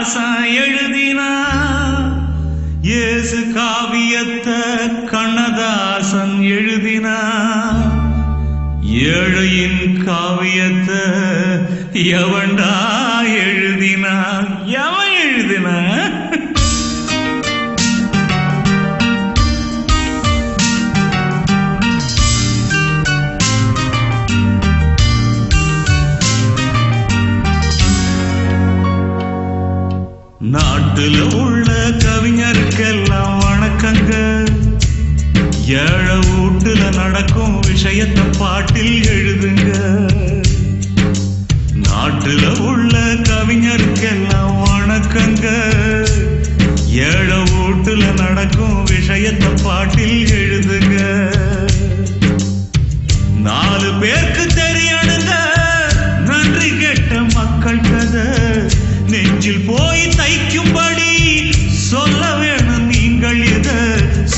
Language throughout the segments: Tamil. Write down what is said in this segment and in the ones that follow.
ராசா எழுதினா இயேசு காவியத்தை கண்ணதாசன் எழுதினா. ஏழையின் காவியத்தை எவண்டா எழுதினா. நாட்டுல உள்ள கவிஞருக்கெல்லாம் வணக்கங்க ஏழை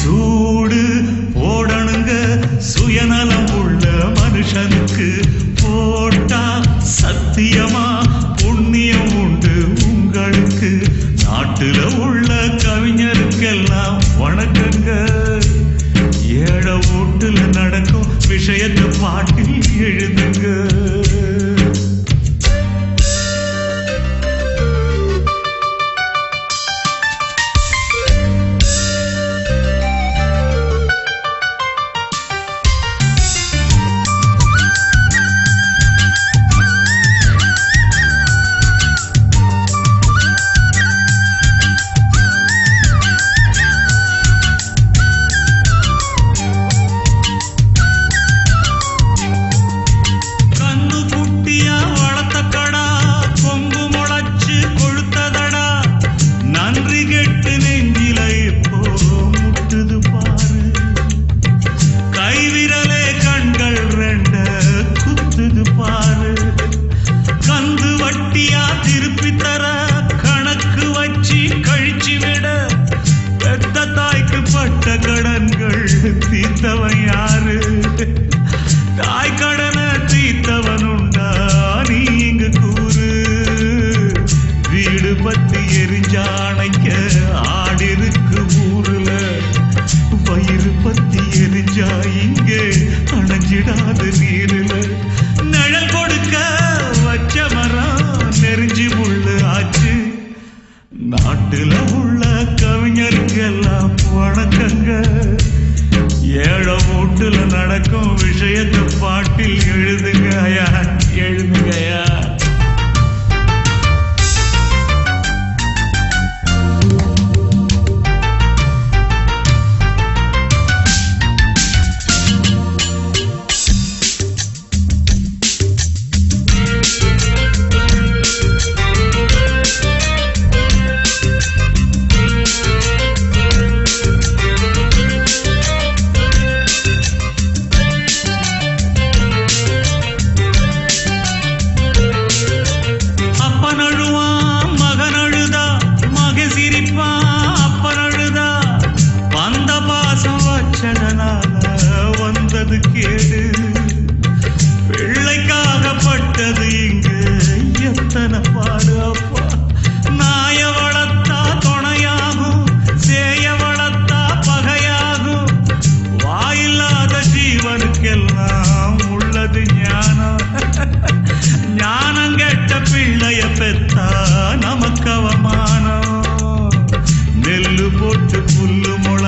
சூடு போடணுங்க. சுயநலம் உள்ள மனுஷனுக்கு போட்டா சத்தியமா? புண்ணியம் உண்டு உங்களுக்கு. நாட்டுல உள்ள கவிஞருக்கெல்லாம் வணக்கங்க. ஏழ ஓட்டுல நடக்கும் விஷயத்தை பாட்டில் எழுதுங்க வயிறு எரிஞ்சா இங்கே அணைஞ்சிடாத நீருல. நிழல் கொடுக்க வச்ச மரம் நெறிஞ்சி முள்ளு ஆச்சு. நாட்டுல உள்ள கவிஞருக்கெல்லாம் வணக்கங்க ஏழை வீட்டுல நடக்கும் விஷயத்தை பாட்டில் எழுதுங்க ஐயா. எழுதுங்க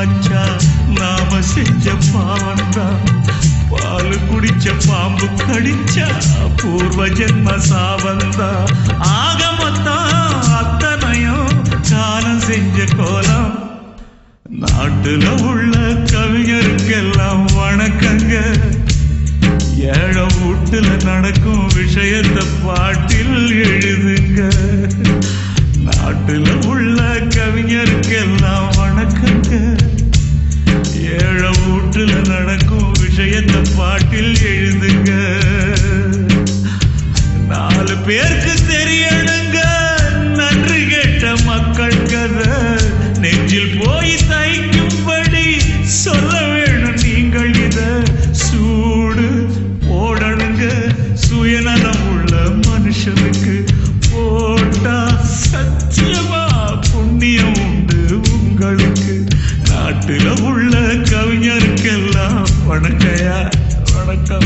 புல்லு நாம செஞ்ச பாவம்தான் பால் குடிச்ச பாம்பு கடிச்சா பூர்வ ஜென்ம சாவந்தா. ஆகமத்தா அத்தனையும் காலம் செஞ்ச கோலம். நாட்டுல உள்ள கவிஞருக்கெல்லாம் வணக்கங்க. ஏழ வீட்டுல நடக்கும் விஷயத்தை பாட்டில் எழுதுங்க. நாட்டுல உள்ள கவிஞருக்கெல்லாம் வணக்கங்க. வீட்டில் எழுதுங்க. நாலு பேருக்கு தெரியணுங்க. நன்றி கேட்ட மக்கள் கதை. நெஞ்சில் போய் தைக்கும்படி சொல்ல வேணும் நீங்கள் இத. சூடு போடணுங்க. சுயநலம் உள்ள மனுஷனுக்கு போட்டா சத்தியமா புண்ணியம் உண்டு உங்களுக்கு. நாட்டில் உள்ள கவிஞருக்கெல்லாம் வணக்கையா பாட்டு எழுதி